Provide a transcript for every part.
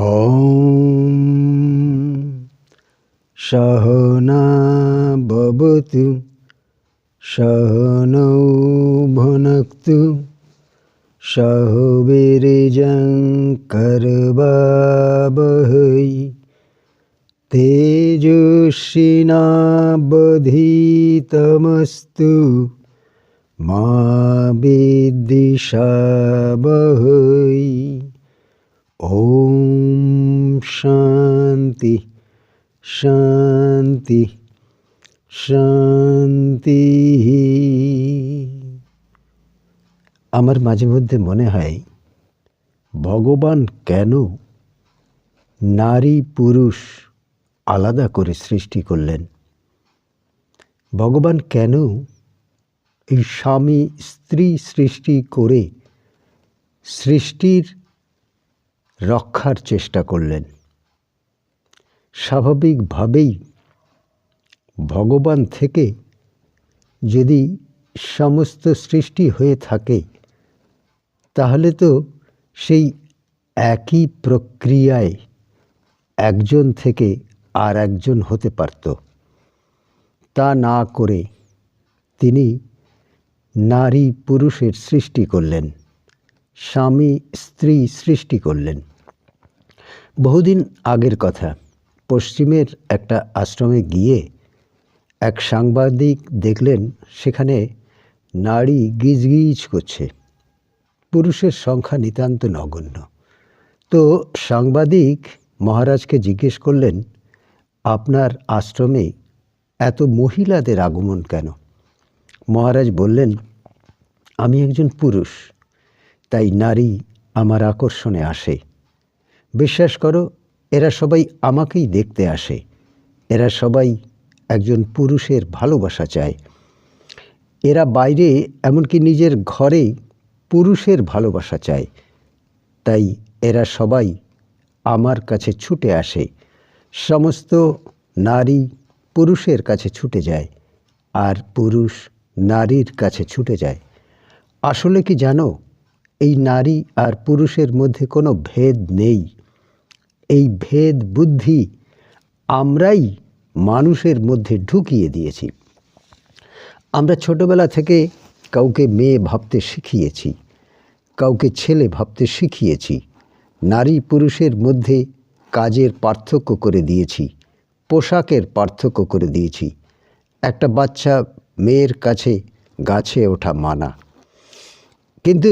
ॐ सहना भवतु सहनौ भुनक्तु सह वीर्यं करवावहै तेजस्विनावधीतमस्तु मा विद्विषावहै ॐ শান্তি শান্তি শান্তি আমার মাঝে মধ্যে মনে হয়, ভগবান কেন নারী পুরুষ আলাদা করে সৃষ্টি করলেন? ভগবান কেন এই স্বামী স্ত্রী সৃষ্টি করে সৃষ্টির রক্ষার চেষ্টা করলেন। স্বাভাবিকভাবেই ভগবান থেকে যদি সমস্ত সৃষ্টি হয়ে থাকে, তাহলে তো সেই একই প্রক্রিয়ায় একজন থেকে আর একজন হতে পারত। তা না করে তিনি নারী পুরুষের সৃষ্টি করলেন স্বামী স্ত্রী সৃষ্টি করলেন। বহুদিন আগের কথা। পশ্চিমের একটা আশ্রমে গিয়ে এক সাংবাদিক দেখলেন সেখানে নারী গিজগিজ করছে। পুরুষের সংখ্যা নিতান্ত নগণ্য। তো সাংবাদিক মহারাজকে জিজ্ঞেস করলেন, আপনার আশ্রমে এত মহিলাদের আগমন কেন? মহারাজ বললেন, আমি একজন পুরুষ, তাই নারী আমার আকর্ষণে আসে। বিশ্বাস করো, এরা সবাই আমাকেই দেখতে আসে। এরা সবাই একজন পুরুষের ভালোবাসা চায়। এরা বাইরে এমনকি নিজের ঘরে পুরুষের ভালোবাসা চায়। তাই এরা সবাই আমার কাছে ছুটে আসে। সমস্ত নারী পুরুষের কাছে ছুটে যায় আর পুরুষ নারীর কাছে ছুটে যায়। আসলে কি জানো, এই নারী আর পুরুষের মধ্যে কোনো ভেদ নেই। এই ভেদ বুদ্ধি আমরাই মানুষের মধ্যে ঢুকিয়ে দিয়েছি। আমরা ছোটবেলা থেকে কাউকে মেয়ে ভাবতে শিখিয়েছি, কাউকে ছেলে ভাবতে শিখিয়েছি, নারী পুরুষের মধ্যে কাজের পার্থক্য করে দিয়েছি, পোশাকের পার্থক্য করে দিয়েছি। একটা বাচ্চা মেয়ের কাছে গাছে ওঠা মানা। কিন্তু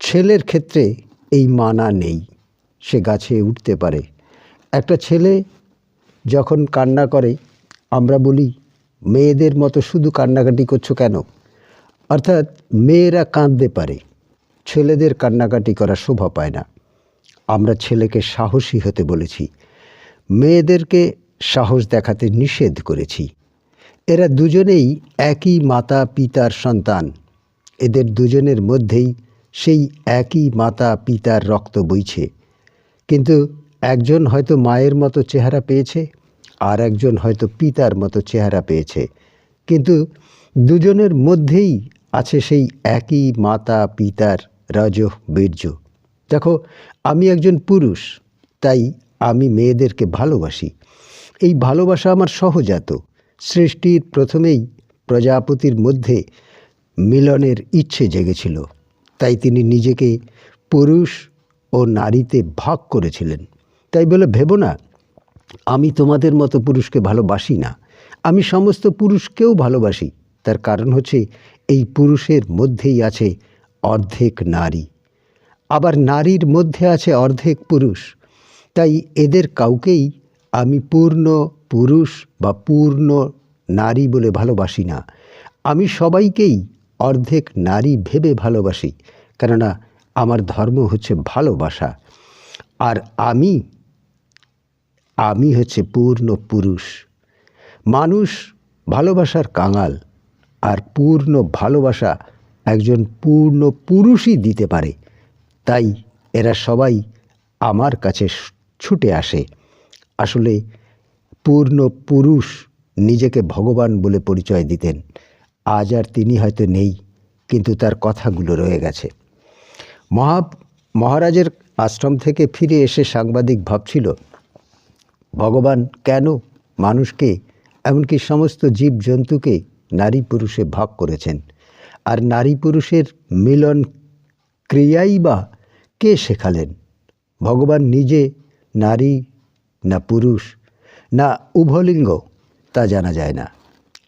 ছেলের ক্ষেত্রে এই মানা নেই। সে গাছে উঠতে পারে। একটা ছেলে যখন কান্না করে, আমরা বলি, মেয়েদের মতো শুধু কান্নাকাটি করছ কেন? অর্থাৎ মেয়েরা কাঁদতে পারে। ছেলেদের কান্নাকাটি করা শোভা পায় না। আমরা ছেলেকে সাহসী হতে বলেছি। মেয়েদেরকে সাহস দেখাতে নিষেধ করেছি। এরা দুজনেই একই মাতা পিতার সন্তান। এদের দুজনের মধ্যেই সেই একই মাতা পিতার রক্ত বইছে। কিন্তু একজন হয়তো মায়ের মতো চেহারা পেয়েছে আর একজন হয়তো পিতার মতো চেহারা পেয়েছে। কিন্তু দুজনের মধ্যেই আছে সেই একই মাতা, পিতার রজ বীর্য। দেখো, আমি একজন পুরুষ, তাই আমি মেয়েদেরকে ভালোবাসি। এই ভালোবাসা আমার সহজাত। সৃষ্টির প্রথমেই প্রজাপতির মধ্যে মিলনের ইচ্ছে জেগেছিল। তাই তিনি নিজেকে পুরুষ ও নারীতে ভাগ করেছিলেন। তাই বলে, ভেবো না, আমি তোমাদের মতো পুরুষকে ভালোবাসি না। আমি সমস্ত পুরুষকেও ভালোবাসি। তার কারণ হচ্ছে, এই পুরুষের মধ্যেই আছে অর্ধেক নারী। আবার নারীর মধ্যে আছে অর্ধেক পুরুষ। তাই এদের কাউকেই আমি পূর্ণ পুরুষ বা পূর্ণ নারী বলে ভালোবাসি না। আমি সবাইকেই অর্ধেক নারী ভেবে ভালোবাসি। কেননা আমার ধর্ম হচ্ছে ভালোবাসা। আর আমি আমি হচ্ছে পূর্ণ পুরুষ। মানুষ ভালোবাসার কাঙাল, আর পূর্ণ ভালোবাসা একজন পূর্ণ পুরুষই দিতে পারে। তাই এরা সবাই আমার কাছে ছুটে আসে। আসলে পূর্ণ পুরুষ নিজেকে ভগবান বলে পরিচয় দিতেন। আজ আর তিনি হয়তো নেই, কিন্তু তার কথাগুলো রয়ে গেছে। মহা, মহারাজের আশ্রম থেকে ফিরে এসে সাংবাদিক ভাবছিল, ভগবান কেন মানুষকে, এমনকি সমস্ত জীবজন্তুকে নারী পুরুষে ভাগ করেছেন? আর নারী পুরুষের মিলন ক্রিয়াই বা কে শেখালেন? ভগবান নিজে নারী না পুরুষ না উভলিঙ্গ তা জানা যায় না।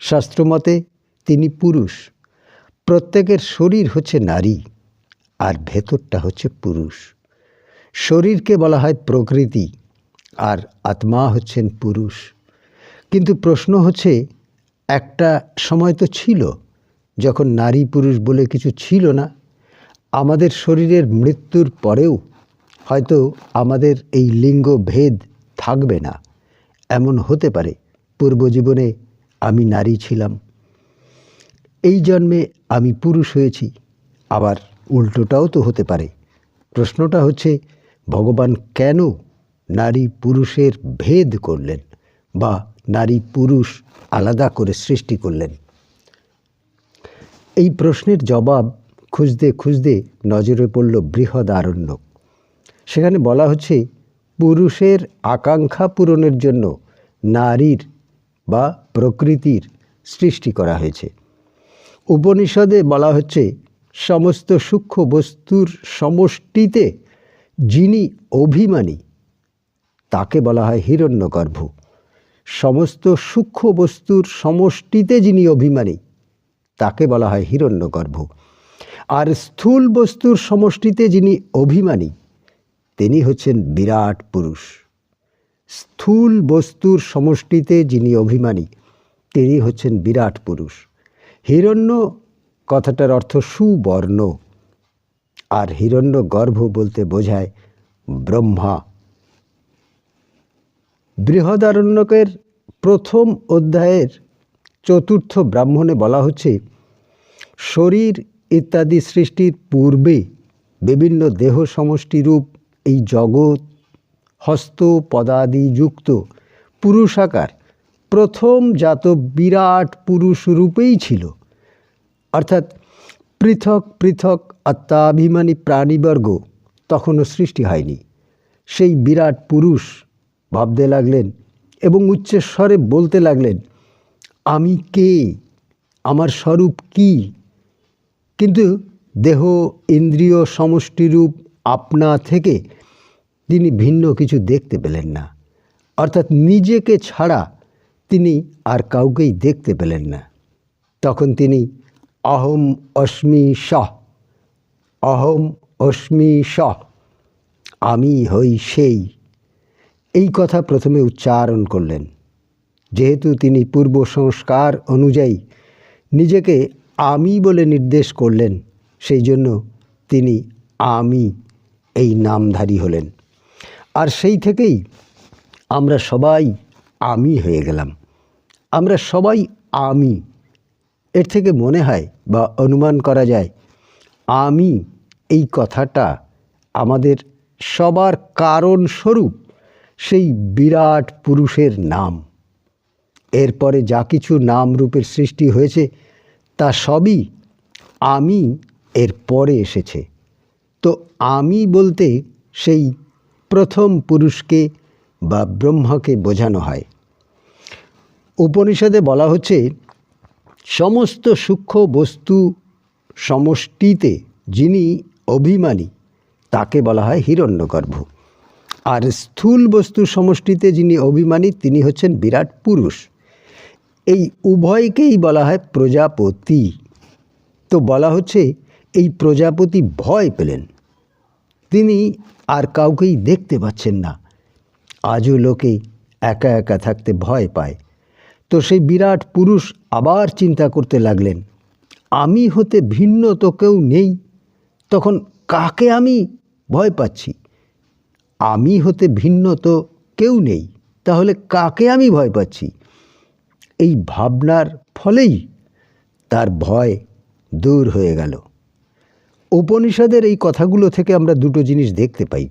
শাস্ত্রমতে তিনি পুরুষ। প্রত্যেকের শরীর হচ্ছে নারী। আর ভেতরটা হচ্ছে পুরুষ। শরীরকে বলা হয় প্রকৃতি, আর আত্মা হচ্ছেন পুরুষ। কিন্তু প্রশ্ন হচ্ছে, একটা সময় তো ছিল, যখন নারী পুরুষ বলে কিছু ছিল না, আমাদের শরীরের মৃত্যুর পরেও হয়তো আমাদের এই লিঙ্গ ভেদ থাকবে না। এমন হতে পারে পূর্বজীবনে আমি নারী ছিলাম। এই জন্মে আমি পুরুষ হয়েছি, আবার উল্টোটাও তো হতে পারে। প্রশ্নটা হচ্ছে, ভগবান কেন নারী পুরুষের ভেদ করলেন বা নারী পুরুষ আলাদা করে সৃষ্টি করলেন? এই প্রশ্নের জবাব খুঁজতে খুঁজতে নজরে পড়ল বৃহৎ আরণ্যক সেখানে বলা হচ্ছে, পুরুষের আকাঙ্ক্ষা পূরণের জন্য নারীর বা প্রকৃতির সৃষ্টি করা হয়েছে। উপনিষদে বলা হচ্ছে সমস্ত সূক্ষ্ম বস্তুর সমষ্টিতে যিনি অভিমানী, তাকে বলা হয় হিরণ্যগর্ভ। সমস্ত সূক্ষ্ম বস্তুর সমষ্টিতে যিনি অভিমানী, তাকে বলা হয় হিরণ্যগর্ভ। আর স্থূল বস্তুর সমষ্টিতে যিনি অভিমানী, তিনি হচ্ছেন বিরাট পুরুষ। স্থূল বস্তুর সমষ্টিতে যিনি অভিমানী, তিনি হচ্ছেন বিরাট পুরুষ। হিরণ্য কথাটার অর্থ সুবর্ণ। আর হিরণ্য গর্ভ বলতে বোঝায় ব্রহ্মা। বৃহদারণ্যকের প্রথম অধ্যায়ের চতুর্থ ব্রাহ্মণে বলা হচ্ছে, শরীর ইত্যাদি সৃষ্টির পূর্বে বিভিন্ন দেহ সমষ্টিরূপ এই জগৎ, হস্ত, পদাদি যুক্ত পুরুষাকার প্রথম জাত বিরাট পুরুষ রূপেই ছিল। অর্থাৎ পৃথক পৃথক আত্মাভিমানী প্রাণীবর্গ তখনও সৃষ্টি হয়নি। সেই বিরাট পুরুষ ভাবতে লাগলেন এবং উচ্চস্বরে বলতে লাগলেন, আমি কে? আমার স্বরূপ কি? কিন্তু দেহ ইন্দ্রিয় সমষ্টিরূপ আপনা থেকে তিনি ভিন্ন কিছু দেখতে পেলেন না। অর্থাৎ নিজেকে ছাড়া তিনি আর কাউকেই দেখতে পেলেন না। তখন তিনি অহম অস্মি শাহ। অহম অস্মি শাহ। আমি হই সেই। এই কথা প্রথমে উচ্চারণ করলেন। যেহেতু তিনি পূর্ব সংস্কার অনুযায়ী নিজেকে আমি বলে নির্দেশ করলেন, সেই জন্য তিনি আমি এই নামধারী হলেন। আর সেই থেকেই আমরা সবাই আমি হয়ে গেলাম। আমরা সবাই আমি। এর থেকে মনে হয় বা অনুমান করা যায়, আমি এই কথাটা আমাদের সবার কারণ স্বরূপ সেই বিরাট পুরুষের নাম। এরপরে যা কিছু নাম রূপের সৃষ্টি হয়েছে, তা সবই আমি এর পরে এসেছে। তো আমি বলতে সেই প্রথম পুরুষকে বা ব্রহ্মাকে বোঝানো হয়। উপনিষদে বলা হচ্ছে সমস্ত সূক্ষ্ম বস্তু সমষ্টিতে যিনি অভিমানী, তাকে বলা হয় হিরণ্যগর্ভ। আর স্থূল বস্তু সমষ্টিতে যিনি অভিমানী, তিনি হচ্ছেন বিরাট পুরুষ। এই উভয়কেই বলা হয় প্রজাপতি। তো বলা হচ্ছে, এই প্রজাপতি ভয় পেলেন। তিনি আর কাউকেই দেখতে পাচ্ছেন না। আজও লোকে একা একা থাকতে ভয় পায়। তো সেই বিরাট পুরুষ আবার চিন্তা করতে লাগলেন, আমি হতে ভিন্ন তো কেউ নেই, তখন কাকে আমি ভয় পাচ্ছি? আমি হতে ভিন্ন তো কেউ নেই, তাহলে কাকে আমি ভয় পাচ্ছি? এই ভাবনার ফলেই তার ভয় দূর হয়ে গেল। উপনিষদের এই কথাগুলো থেকে আমরা দুটো জিনিস দেখতে পাই।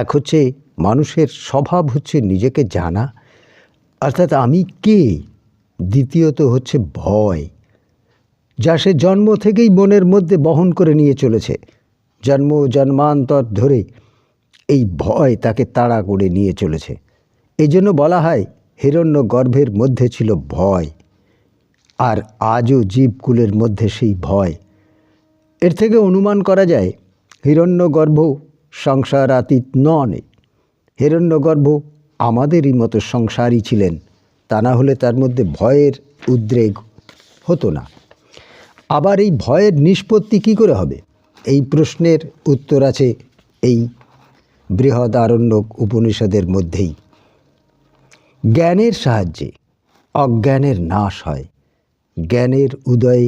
এক হচ্ছে, মানুষের স্বভাব হচ্ছে নিজেকে জানা অর্থাৎ আমি কে? দ্বিতীয়ত হচ্ছে ভয়, যা সে জন্ম থেকেই মনের মধ্যে বহন করে নিয়ে চলেছে। জন্ম জন্মান্তর ধরে এই ভয় তাকে তাড়া করে নিয়ে চলেছে। এই জন্য বলা হয় হিরণ্য গর্ভের মধ্যে ছিল ভয়, আর আজও জীবকুলের মধ্যে সেই ভয়। এর থেকে অনুমান করা যায়, হিরণ্যগর্ভ সংসারাতীত নন হিরণ্যগর্ভ আমাদেরই মতো সংসারই ছিলেন, তা না হলে তার মধ্যে ভয়ের উদ্রেক হতো না। আবার এই ভয়ের নিষ্পত্তি কী করে হবে? এই প্রশ্নের উত্তর আছে এই বৃহদারণ্যক উপনিষদের মধ্যেই। জ্ঞানের সাহায্যে অজ্ঞানের নাশ হয়, জ্ঞানের উদয়ে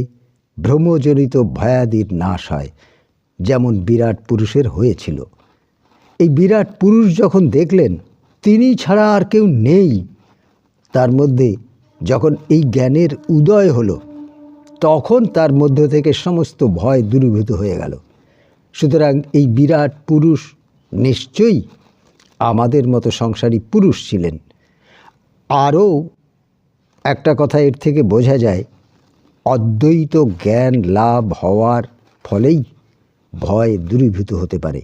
ভ্রমজনিত ভয়াদির নাশ হয়, যেমন বিরাট পুরুষের হয়েছিল। এই বিরাট পুরুষ যখন দেখলেন তিনি ছাড়া আর কেউ নেই। তার মধ্যে যখন এই জ্ঞানের উদয় হলো, তখন তার মধ্য থেকে সমস্ত ভয় দূরীভূত হয়ে গেল। সুতরাং এই বিরাট পুরুষ নিশ্চয়ই আমাদের মতো সংসারী পুরুষ ছিলেন। আরও একটা কথা এর থেকে বোঝা যায়, অদ্বৈত জ্ঞান লাভ হওয়ার ফলেই ভয় দূরীভূত হতে পারে।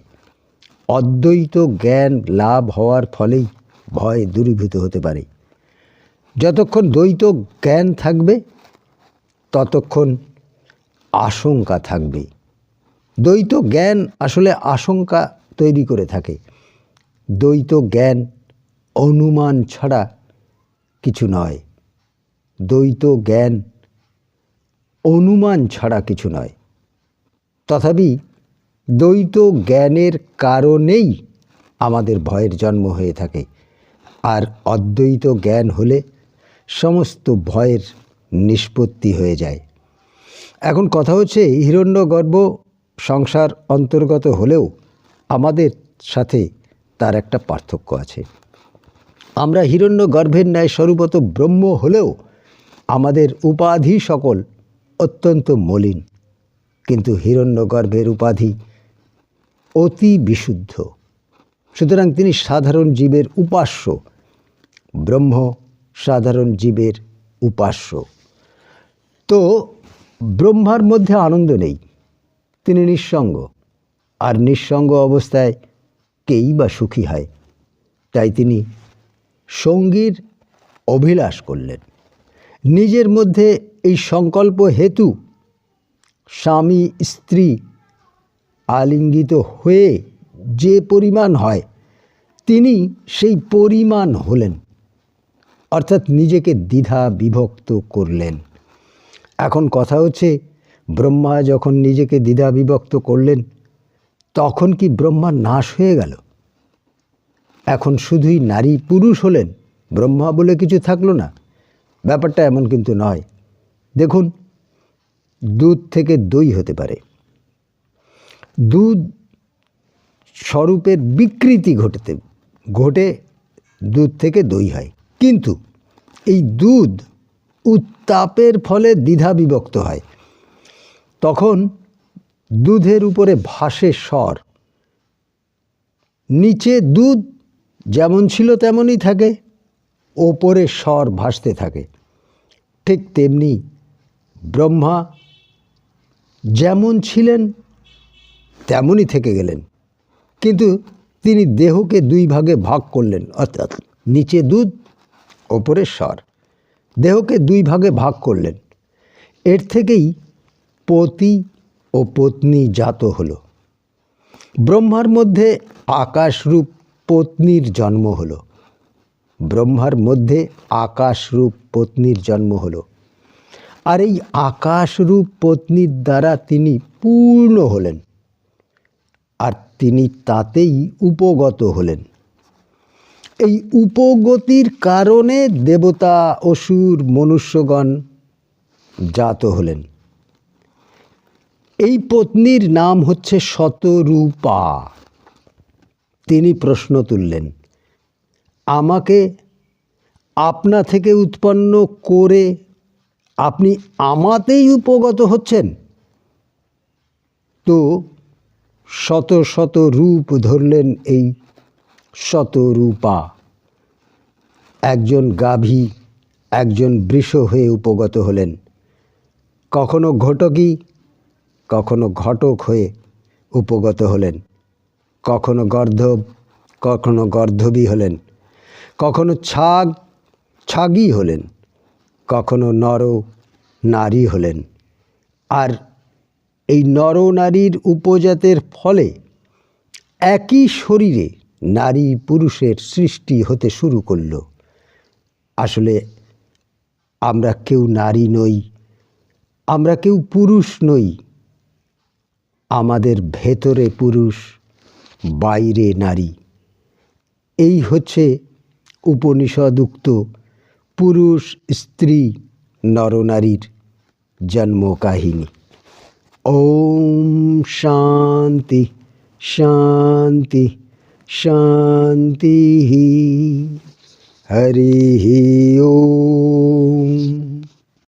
অদ্বৈত জ্ঞান লাভ হওয়ার ফলেই ভয় দূরীভূত হতে পারে। যতক্ষণ দ্বৈত জ্ঞান থাকবে, ততক্ষণ আশঙ্কা থাকবে। দ্বৈত জ্ঞান আসলে আশঙ্কা তৈরি করে থাকে। দ্বৈত জ্ঞান অনুমান ছাড়া কিছু নয়। দ্বৈত জ্ঞান অনুমান ছাড়া কিছু নয়। তথাপি দ্বৈত জ্ঞানের কারণেই আমাদের ভয়ের জন্ম হয়ে থাকে। আর অদ্বৈত জ্ঞান হলে সমস্ত ভয়ের নিষ্পত্তি হয়ে যায়। এখন কথা হচ্ছে, হিরণ্যগর্ভ সংসার অন্তর্গত হলেও আমাদের সাথে তার একটা পার্থক্য আছে। আমরা হিরণ্য গর্ভের ন্যায় স্বরূপত ব্রহ্ম হলেও আমাদের উপাধি সকল অত্যন্ত মলিন। কিন্তু হিরণ্য গর্ভের উপাধি অতি বিশুদ্ধ। সুতরাং তিনি সাধারণ জীবের উপাস্য। ব্রহ্ম সাধারণ জীবের উপাস্য। তো ব্রহ্মার মধ্যে আনন্দ নেই। তিনি নিঃসঙ্গ। আর নিঃসঙ্গ অবস্থায় কেই বা সুখী হয়? তাই তিনি সঙ্গীর অভিলাষ করলেন। নিজের মধ্যে এই সংকল্প হেতু স্বামী স্ত্রী আলিঙ্গিত হয়ে যে পরিমাণ হয়, তিনি সেই পরিমাণ হলেন। অর্থাৎ নিজেকে দ্বিধা বিভক্ত করলেন। এখন কথা হচ্ছে, ব্রহ্মা যখন নিজেকে দ্বিধা বিভক্ত করলেন, তখন কি ব্রহ্মা নাশ হয়ে গেল? এখন শুধুই নারী পুরুষ হলেন, ব্রহ্মা বলে কিছু থাকল না। ব্যাপারটা এমন কিন্তু নয়। দেখুন, দুধ থেকে দই হতে পারে। দুধ স্বরূপের বিকৃতি ঘটতে, ঘটে দুধ থেকে দই হয়। কিন্তু এই দুধ উত্তাপের ফলে দ্বিধা বিভক্ত হয়। তখন দুধের উপরে ভাসে স্বর। নিচে দুধ যেমন ছিল তেমনই থাকে, ওপরে স্বর ভাসতে থাকে। ঠিক তেমনি ব্রহ্মা যেমন ছিলেন তেমনই থেকে গেলেন। কিন্তু তিনি দেহকে দুই ভাগে ভাগ করলেন, অর্থাৎ নিচে দুধ, ওপরে স্বর। দেহকে দুই ভাগে ভাগ করলেন। এর থেকেই পতি ও পত্নী জাত হলো। ব্রহ্মার মধ্যে আকাশরূপ পত্নীর জন্ম হলো। ব্রহ্মার মধ্যে আকাশরূপ পত্নীর জন্ম হলো। আর এই আকাশরূপ পত্নীর দ্বারা তিনি পূর্ণ হলেন। আর তিনি তাতেই উপগত হলেন। এই উপগতির কারণে দেবতা অসুর মনুষ্যগণ জাত হলেন। এই পত্নীর নাম হচ্ছে শতরূপা। তিনি প্রশ্ন তুললেন, আমাকে আপনা থেকে উৎপন্ন করে আপনি আমাতেই উপগত হচ্ছেন? তো শত শত রূপ ধরলেন এই শতরূপা একজন গাভী, একজন বৃষ হয়ে উপগত হলেন। কখনো ঘটকী, কখনো ঘটক হয়ে উপগত হলেন। কখনো গর্ধব, কখনো গর্ধবী হলেন। কখনো ছাগ, ছাগি হলেন। কখনো নর, নারী হলেন। আর এই নরনারীর উপজাতের ফলে একই শরীরে নারী পুরুষের সৃষ্টি হতে শুরু করল। আসলে আমরা কেউ নারী নই, আমরা কেউ পুরুষ নই। আমাদের ভেতরে পুরুষ, বাইরে নারী। এই হচ্ছে উপনিষদুক্ত পুরুষ স্ত্রী নরনারীর জন্ম কাহিনী ওম শান্তি শান্তি শান্তি হরি ওম